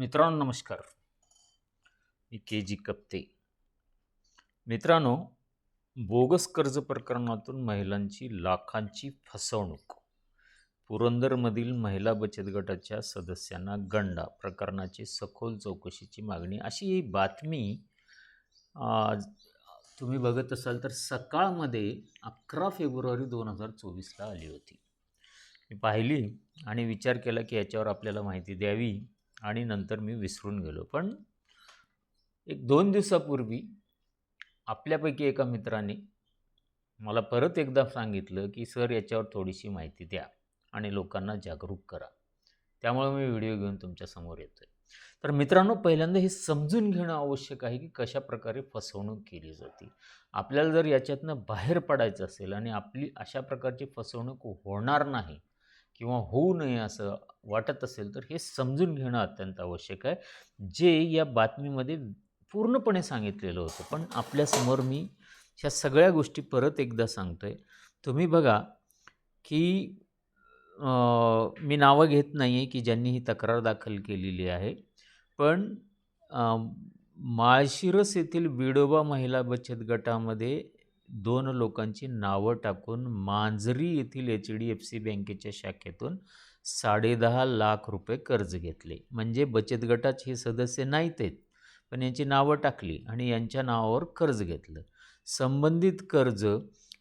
मित्रांनो नमस्कार. मी के जी कप्ते. मित्रांनो बोगस कर्ज प्रकरणातून महिलांची लाखांची फसवणूक. पुरंदरमधील महिला बचत गटाच्या सदस्यांना गंडा प्रकरणाची सखोल चौकशीची मागणी. अशी ही बातमी आज तुम्ही बघत असाल तर सकाळमध्ये अकरा फेब्रुवारी दोन हजार चोवीसला आली होती. मी पाहिली आणि विचार केला की याच्यावर आपल्याला माहिती द्यावी. आणि नंतर मी विसरून गेलो. पण एक दोन दिवसापूर्वी आपल्यापैकी एका मित्राने मला परत एकदा सांगितलं की सर याच्यावर थोडीशी माहिती द्या आणि लोकांना जागरूक करा. त्यामुळे मी व्हिडिओ घेऊन तुमच्यासमोर येतो आहे तर मित्रांनो पहिल्यांदा हे समजून घेणं आवश्यक आहे की कशा प्रकारे फसवणूक केली जाते. आपल्याला जर याच्यातनं बाहेर पडायचं असेल आणि आपली अशा प्रकारची फसवणूक होणार नाही किंवा होऊ नये असं वाटत असेल तर हे समजून घेणं अत्यंत आवश्यक आहे. जे या बातमीमध्ये पूर्णपणे सांगितलेलं होतं पण आपल्यासमोर मी ह्या सगळ्या गोष्टी परत एकदा सांगतो आहे तुम्ही बघा की मी नावं घेत नाही आहे की ज्यांनी ही तक्रार दाखल केलेली आहे पण माळशिरस येथील विडोबा महिला बचत गटामध्ये दोन लोकांची नावं टाकून मांजरी येथील एच डी एफ सी बँकेच्या शाखेतून साडेदहा लाख रुपये कर्ज घेतले. म्हणजे बचत गटाचे हे सदस्य नाहीत आहेत. पण यांची नावं टाकली आणि यांच्या नावावर कर्ज घेतलं. संबंधित कर्ज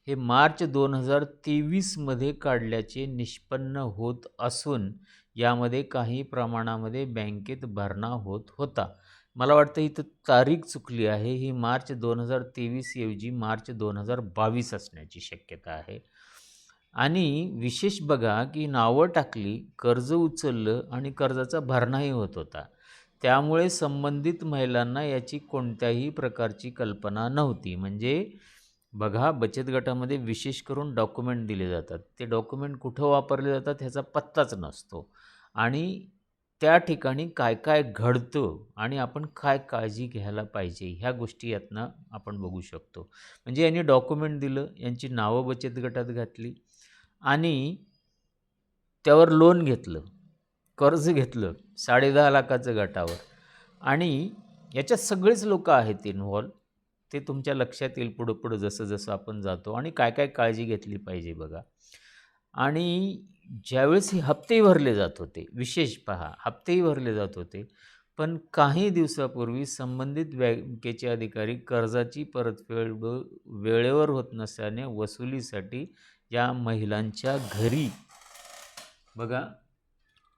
हे मार्च दोन हजार तेवीसमध्ये काढल्याचे निष्पन्न होत असून यामध्ये काही प्रमाणामध्ये बँकेत भरणा होत होता. मला वाटतं इथं तारीख चुकली आहे. ही मार्च दोन हजार तेवीस ऐवजी मार्च दोन हजार बावीस असण्याची शक्यता आहे. आणि विशेष बघा की नावं टाकली कर्ज उचललं आणि कर्जाचा भरणाही होत होता. त्यामुळे संबंधित महिलांना याची कोणत्याही प्रकारची कल्पना नव्हती. म्हणजे बघा बचत गटामध्ये विशेष करून डॉक्युमेंट दिले जातात. ते डॉक्युमेंट कुठं वापरले जातात ह्याचा पत्ताच नसतो. आणि त्या ठिकाणी काय काय घडतं आणि आपण काय काळजी घ्यायला पाहिजे ह्या गोष्टी यातनं आपण बघू शकतो. म्हणजे यांनी डॉक्युमेंट दिलं यांची नावं बचत गटात घातली आणि त्यावर लोन घेतलं कर्ज घेतलं साडेदहा लाखाचं गटावर. आणि याच्यात सगळेच लोक आहेत इन्व्हॉल्व ते तुमच्या लक्षात येईल पुढं पुढं जसं जसं आपण जातो आणि काय काय काळजी घेतली पाहिजे बघा. आणि ज्यावेळेस हे हप्तेही भरले जात होते विशेष पहा हप्तेही भरले जात होते पण काही दिवसापूर्वी संबंधित बँकेचे अधिकारी कर्जाची परतफेड वेळेवर होत नसल्याने वसुलीसाठी या महिलांच्या घरी. बघा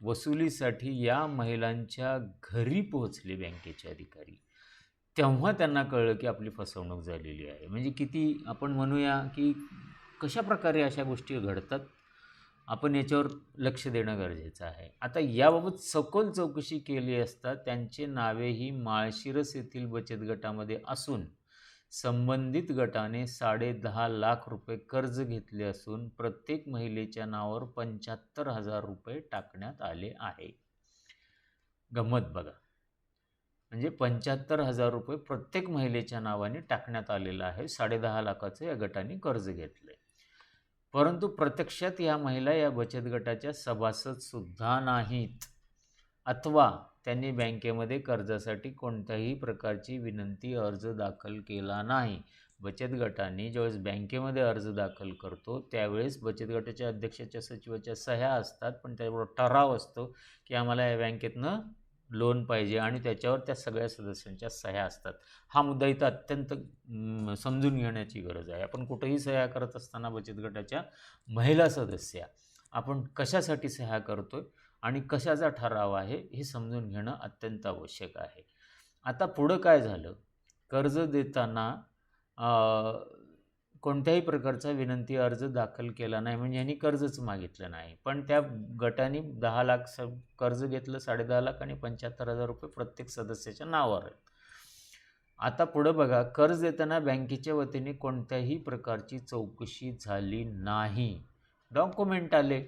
वसुलीसाठी या महिलांच्या घरी पोहोचले बँकेचे अधिकारी. तेव्हा त्यांना कळलं की आपली फसवणूक झालेली आहे. म्हणजे किती आपण म्हणूया की कशा प्रकारे अशा गोष्टी घडतात? आपण याच्यावर लक्ष देणं गरजेचं आहे. आता याबाबत सखोल चौकशी केली असता त्यांचे नावेही माळशिरस येथील बचत गटामध्ये असून संबंधित गटाने साडेदहा लाख रुपये कर्ज घेतले असून प्रत्येक महिलेच्या नावावर पंच्याहत्तर हजार रुपये टाकण्यात आले आहे. गंमत बघा. म्हणजे पंच्याहत्तर हजार रुपये प्रत्येक महिलेच्या नावाने टाकण्यात आलेलं आहे. साडेदहा लाखाचं या गटाने कर्ज घेतलं आहे परंतु प्रत्यक्षात या महिला या बचत गटाच्या सभासदसुद्धा नाहीत. अथवा त्यांनी बँकेमध्ये कर्जासाठी कोणत्याही प्रकारची विनंती अर्ज दाखल केला नाही. बचत गटांनी ज्यावेळेस बँकेमध्ये अर्ज दाखल करतो त्यावेळेस बचत गटाच्या अध्यक्षाच्या सचिवाच्या सह्या असतात पण त्याबरोबर ठराव असतो की आम्हाला या बँकेतनं लोन पाहिजे आणि त्याच्यावर त्या सगळ्या सदस्यांच्या सह्या असतात. हा मुद्दा इथं अत्यंत समजून घेण्याची गरज आहे. आपण कुठंही सह्या करत असताना बचत गटाच्या महिला सदस्या आपण कशासाठी सह्या आहे आणि कशाचा ठराव आहे हे समजून घेणं अत्यंत आवश्यक आहे. आता पुढं काय झालं? कर्ज देताना कोणत्याही प्रकारचा विनंती अर्ज दाखल केला नाही म्हणजे यांनी कर्जच मागितलं नाही. पण त्या गटाने दहा लाख स कर्ज घेतलं साडेदहा लाख आणि पंच्याहत्तर हजार रुपये प्रत्येक सदस्याच्या नावावर आहेत. आता पुढं बघा कर्ज देताना बँकेच्या वतीने कोणत्याही प्रकारची चौकशी झाली नाही. डॉक्युमेंट आले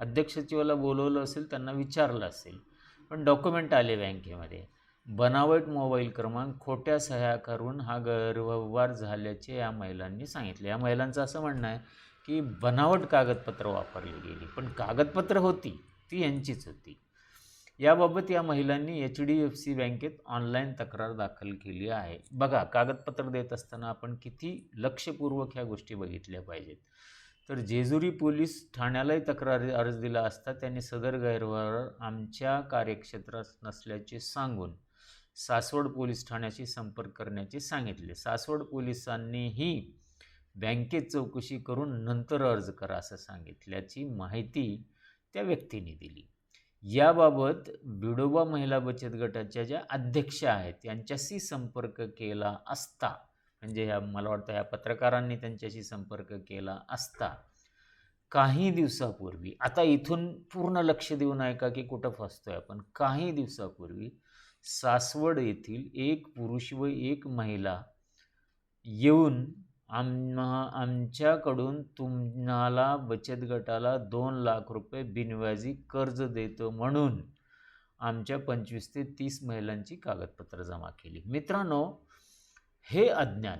अध्यक्ष सचिवाला बोलवलं असेल त्यांना विचारलं असेल. पण डॉक्युमेंट आले बँकेमध्ये. बनावट मोबाईल क्रमांक खोट्या सह्या करून हा गैरव्यवहार झाल्याचे या महिलांनी सांगितले. या महिलांचं असं म्हणणं आहे की बनावट कागदपत्र वापरली गेली पण कागदपत्र होती ती यांचीच होती. याबाबत या महिलांनी एच डी एफ सी बँकेत ऑनलाईन तक्रार दाखल केली आहे. बघा कागदपत्र देत असताना आपण किती लक्षपूर्वक ह्या गोष्टी बघितल्या पाहिजेत. तर जेजुरी पोलीस ठाण्यालाही तक्रार अर्ज दिला असता त्यांनी सदर गैरव्यवहार आमच्या कार्यक्षेत्रात नसल्याचे सांगून सासवड पोलीस ठाण्याशी संपर्क करण्याचे सांगितले. सासवड पोलिसांनीही बँकेत चौकशी करून नंतर अर्ज करा असं सांगितल्याची माहिती त्या व्यक्तीने दिली. याबाबत बिडोबा महिला बचत गटाच्या ज्या अध्यक्ष आहेत यांच्याशी संपर्क केला असता म्हणजे ह्या मला वाटतं ह्या पत्रकारांनी त्यांच्याशी संपर्क केला असता काही दिवसापूर्वी आता इथून पूर्ण लक्ष देऊन ऐका की कुठं फसतोय आपण. काही दिवसापूर्वी सासवड येथील एक पुरुष व एक महिला येऊन आम आमच्याकडून तुम्हाला बचत गटाला दोन लाख रुपये बिनव्याजी कर्ज देतो म्हणून आमच्या पंचवीस ते तीस महिलांची कागदपत्र जमा केली. मित्रांनो हे अज्ञान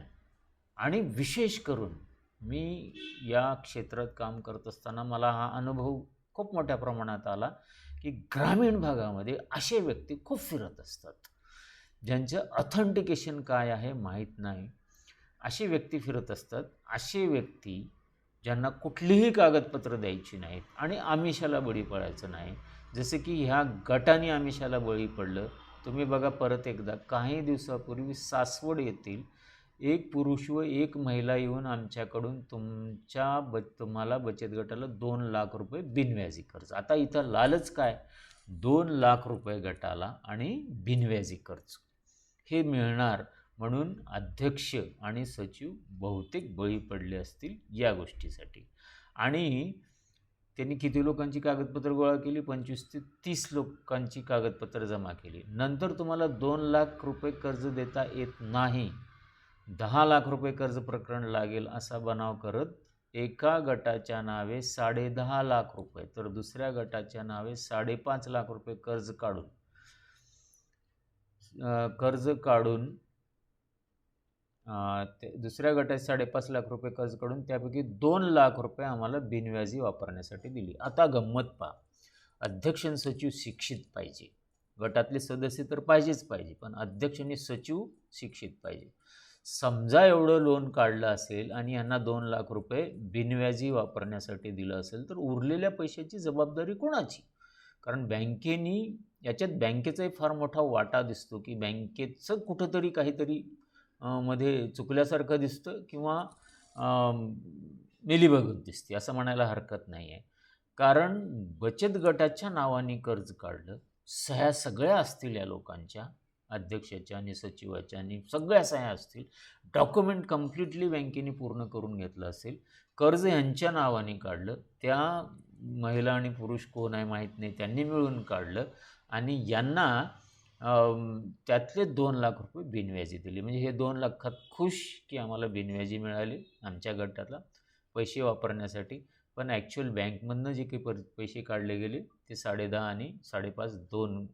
आणि विशेष करून मी या क्षेत्रात काम करत असताना मला हा अनुभव खूप मोठ्या प्रमाणात आला की ग्रामीण भागामध्ये असे व्यक्ती खूप फिरत असतात. ज्यांचं ऑथेंटिकेशन काय आहे माहीत नाही. अशी व्यक्ती फिरत असतात. असे व्यक्ती ज्यांना कुठलीही कागदपत्र द्यायची नाहीत आणि आमिषाला बळी पडायचं नाही. जसं की ह्या गटाने आमिषाला बळी पडलं. तुम्ही बघा परत एकदा काही दिवसापूर्वी सासवड येथील एक पुरुष व एक महिला येऊन आमच्याकडून तुमच्या ब तुम्हाला बचत गटाला दोन लाख रुपये बिनव्याजी कर्ज. आता इथं लालच काय? दोन लाख रुपये गटाला आणि बिनव्याजी कर्ज. हे मिळणार म्हणून अध्यक्ष आणि सचिव बहुतेक बळी पडले असतील या गोष्टीसाठी. आणि त्यांनी किती लोकांची कागदपत्र गोळा केली? पंचवीस ते तीस लोकांची कागदपत्र जमा केली. नंतर तुम्हाला दोन लाख रुपये कर्ज देता येत नाही. दहा लाख रुपये कर्ज प्रकरण लागेल असा बनाव करत एका गटाच्या नावे साडेदहा लाख रुपये तर दुसऱ्या गटाच्या नावे साडेपाच लाख रुपये कर्ज काढून कर्ज काढून ते दुसऱ्या गटात साडेपाच लाख रुपये कर्ज काढून त्यापैकी दोन लाख रुपये आम्हाला बिनव्याजी वापरण्यासाठी दिली. आता गंमत पहा. अध्यक्ष आणि सचिव शिक्षित पाहिजे. गटातले सदस्य तर पाहिजेच पाहिजे पण अध्यक्ष आणि सचिव शिक्षित पाहिजे. समजा एवढं लोन काढलं असेल आणि यांना दोन लाख रुपये बिनव्याजी वापरण्यासाठी दिलं असेल तर उरलेल्या पैशाची जबाबदारी कोणाची? कारण बँकेनी याच्यात बँकेचाही फार मोठा वाटा दिसतो की बँकेचं कुठंतरी काहीतरी मध्ये चुकल्यासारखं दिसतं किंवा मिलीभगत दिसते असं म्हणायला हरकत नाही आहे कारण बचत गटाच्या नावाने कर्ज काढलं सह्या सगळ्या असतील या लोकांच्या अध्यक्षाच्या आणि सचिवाच्या आणि सगळ्या सह्या असतील डॉक्युमेंट कम्प्लिटली बँकेने पूर्ण करून घेतलं असेल कर्ज यांच्या नावाने काढलं त्या महिला आणि पुरुष कोण आहे माहीत नाही त्यांनी मिळून काढलं आणि यांना त्यातले दोन लाख रुपये बिनव्याजी दिले. म्हणजे हे दोन लाखात खुश की आम्हाला बिनव्याजी मिळाली आमच्या गटाला पैसे वापरण्यासाठी. पण ॲक्च्युअल बँकमधनं जे काही पर पैसे काढले गेले ते साडेदहा आणि साडेपाच दोन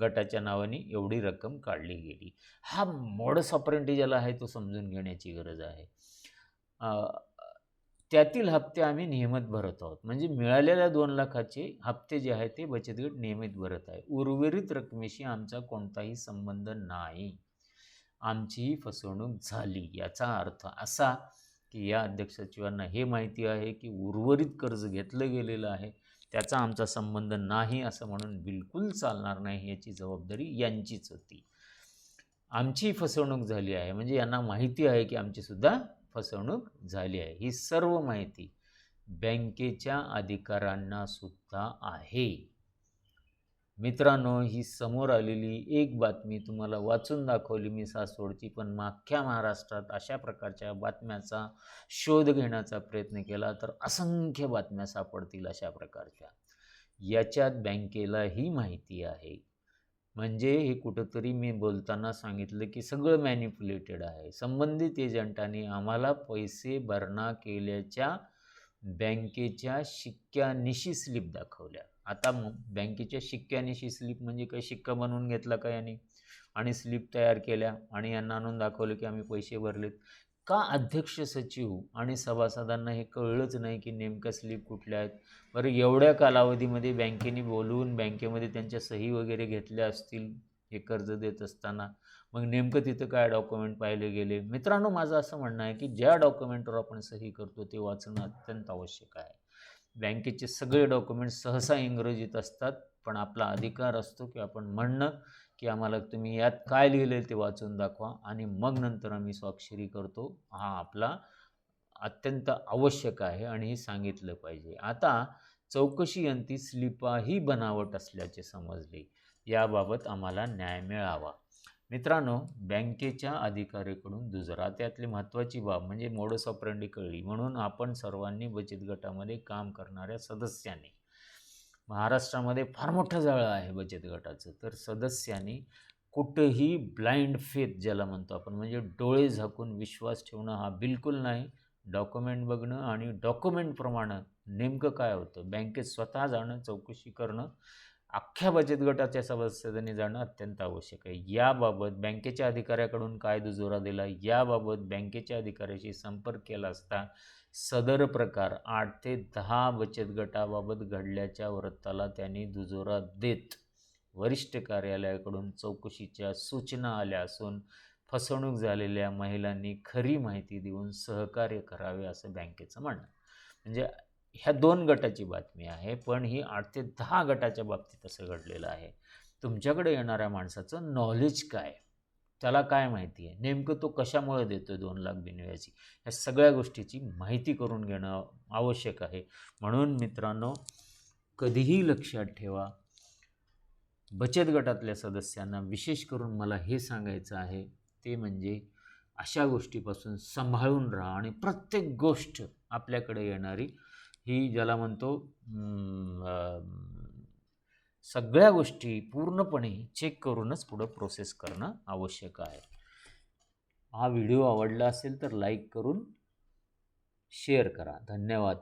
गटाच्या नावाने एवढी रक्कम काढली गेली. हा मॉडस ऑपरेंटी ज्याला आहे तो समजून घेण्याची गरज आहे. त्यातील हप्ते आम्ही नियमित भरत आहोत. म्हणजे मिळालेल्या दोन लाखाचे हप्ते जे आहेत ते बचत गट नियमित भरत आहे. उर्वरित रकमेशी आमचा कोणताही संबंध नाही. आमचीही फसवणूक झाली याचा अर्थ असा की या अध्यक्ष सचिवांना हे माहिती आहे की उर्वरित कर्ज घेतलं गेलेलं आहे. त्याचा आमचा संबंध नाही असं म्हणून बिलकुल चालणार नाही याची जबाबदारी यांचीच होती. आमची फसवणूक झाली आहे. म्हणजे यांना माहिती आहे की आमचीसुद्धा फसवणूक झाली आहे. ही सर्व माहिती बँकेच्या अधिकाऱ्यांना सुद्धा आहे. मित्रांनो ही समोर आलेली एक बातमी तुम्हाला वाचून दाखवली मी सासवडची पण माख्या महाराष्ट्रात अशा प्रकारच्या बातम्याचा शोध घेण्याचा प्रयत्न केला तर असंख्य बातम्या सापडतील अशा प्रकारच्या. याच्यात बँकेला ही माहिती आहे. म्हणजे हे कुठंतरी मी बोलताना सांगितलं की सगळं मॅनिप्युलेटेड आहे. संबंधित एजंटांनी आम्हाला पैसे भरणा केल्याच्या बँकेच्या शिक्क्यानिशी स्लिप दाखवल्या. आता बँकेच्या शिक्क्यानिशी स्लिप म्हणजे काही शिक्का बनवून घेतला का यांनी? आणि स्लिप तयार केल्या आणि यांना आणून दाखवलं की आम्ही पैसे भरलेत. का अध्यक्ष सचिव आणि सभासदांना हे कळलंच नाही की नेमक्या स्लिप कुठल्या आहेत? बरं एवढ्या कालावधीमध्ये बँकेने बोलवून बँकेमध्ये त्यांच्या सही वगैरे घेतल्या असतील हे कर्ज देत असताना मग नेमकं तिथं काय डॉक्युमेंट पाहिले गेले? मित्रांनो माझं असं म्हणणं आहे की ज्या डॉक्युमेंटवर आपण सही करतो ते वाचणं अत्यंत आवश्यक आहे. बँकेचे सगळे डॉक्युमेंट सहसा इंग्रजीत असतात पण आपला अधिकार असतो की आपण म्हणणं की आम्हाला तुम्ही यात काय लिहिलं ते वाचून दाखवा आणि मग नंतर आम्ही स्वाक्षरी करतो. हा आपला अत्यंत आवश्यक आहे आणि हे सांगितलं पाहिजे. आता चौकशी अंती स्लिपाही बनावट असल्याचे समजले. याबाबत आम्हाला न्याय मिळावा. मित्रांनो बँकेच्या अधिकाऱ्याकडून दुजरा त्यातली महत्त्वाची बाब म्हणजे मोडस ऑपरेंडी कळली. म्हणून आपण सर्वांनी बचत गटामध्ये काम करणाऱ्या सदस्यांनी महाराष्ट्रामध्ये फार मोठं जाळं आहे बचत गटाचं. तर सदस्यांनी कुठंही ब्लाइंड फेथ ज्याला म्हणतो आपण म्हणजे डोळे झाकून विश्वास ठेवणं हा बिलकुल नाही. डॉक्युमेंट बघणं आणि डॉक्युमेंटप्रमाणे नेमकं काय होतं? बँकेत स्वतः जाणं चौकशी करणं अख्ख्या बचत गटाच्या सदस्यांनी जाणं अत्यंत आवश्यक आहे. याबाबत बँकेच्या अधिकाऱ्याकडून काय दुजोरा दिला. याबाबत बँकेच्या अधिकाऱ्याशी संपर्क केला असता सदर प्रकार आठ ते दहा बचत गटाबाबत घडल्याच्या वृत्ताला त्यांनी दुजोरा देत वरिष्ठ कार्यालयाकडून चौकशीच्या सूचना आल्या असून फसवणूक झालेल्या महिलांनी खरी माहिती देऊन सहकार्य करावे असं बँकेचं म्हणणं म्हणजे ह्या दोन गटाची बातमी आहे पण ही आठ ते दहा गटाच्या बाबतीत असं घडलेलं आहे. तुमच्याकडे येणाऱ्या माणसाचं नॉलेज काय? त्याला काय माहिती आहे? नेमकं तो कशामुळे देतो आहे दोन लाख बिनव्याची ह्या सगळ्या गोष्टीची माहिती करून घेणं आवश्यक आहे. म्हणून मित्रांनो कधीही लक्षात ठेवा बचत गटातल्या सदस्यांना विशेष करून मला हे सांगायचं आहे ते म्हणजे अशा गोष्टीपासून सांभाळून राहा आणि प्रत्येक गोष्ट आपल्याकडे येणारी ही ज्याला म्हणतो सगळ्या गोष्टी पूर्णपणे चेक करूनच पुढं प्रोसेस करणं आवश्यक आहे. हा व्हिडिओ आवडला असेल तर लाईक करून शेअर करा. धन्यवाद.